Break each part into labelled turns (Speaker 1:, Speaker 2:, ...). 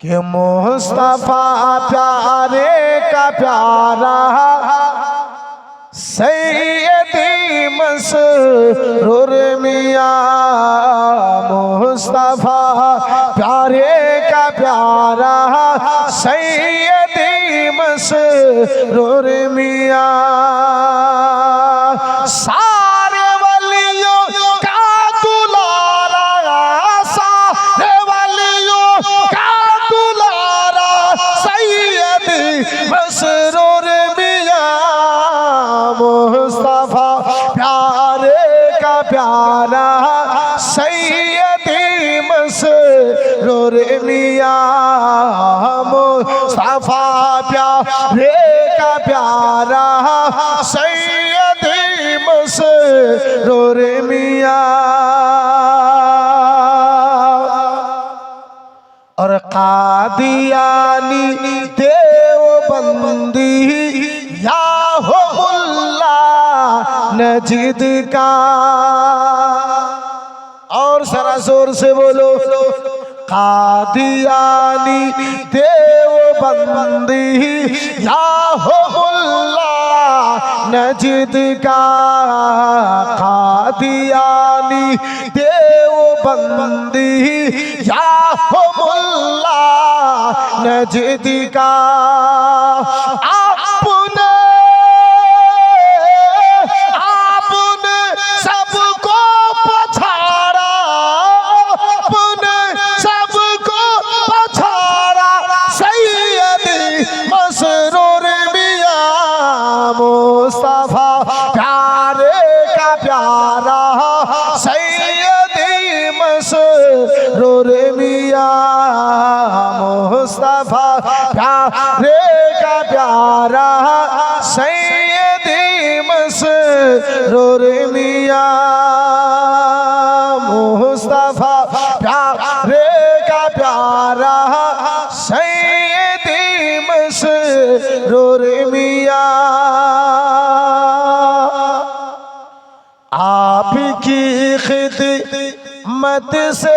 Speaker 1: کہ مصطفیٰ پیارے کا پیارا سیدی مسرور میاں مصطفیٰ پیارے کا پیارا سیدی مسرور میاں کا پیارا سید مسرور میاں مصطفیٰ پیارے کا پیارا سید مسرور میاں اور قادیانی دیو بندی یا ہو اللہ نجد کا اور سرا زور سے بولو قادیانی دیو بندی یا ہو اللہ نجد کا قادیانی دیو بندی یا ہم اللہ نجد مصطفیٰ، پیارے کا پیارا سید مسرور میاں مصطفیٰ، پیارے کا پیارا سید مسرور میاں آپ کی خدمت سے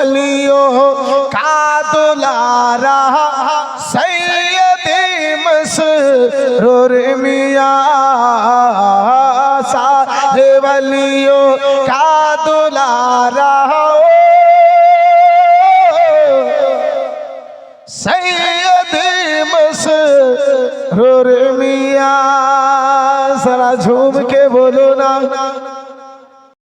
Speaker 1: ولیوں کا دلارا سید مسرور میاں سارے ولیوں کا دلارا سید مسرور میاں۔ سرا جھوم کے بولو نا۔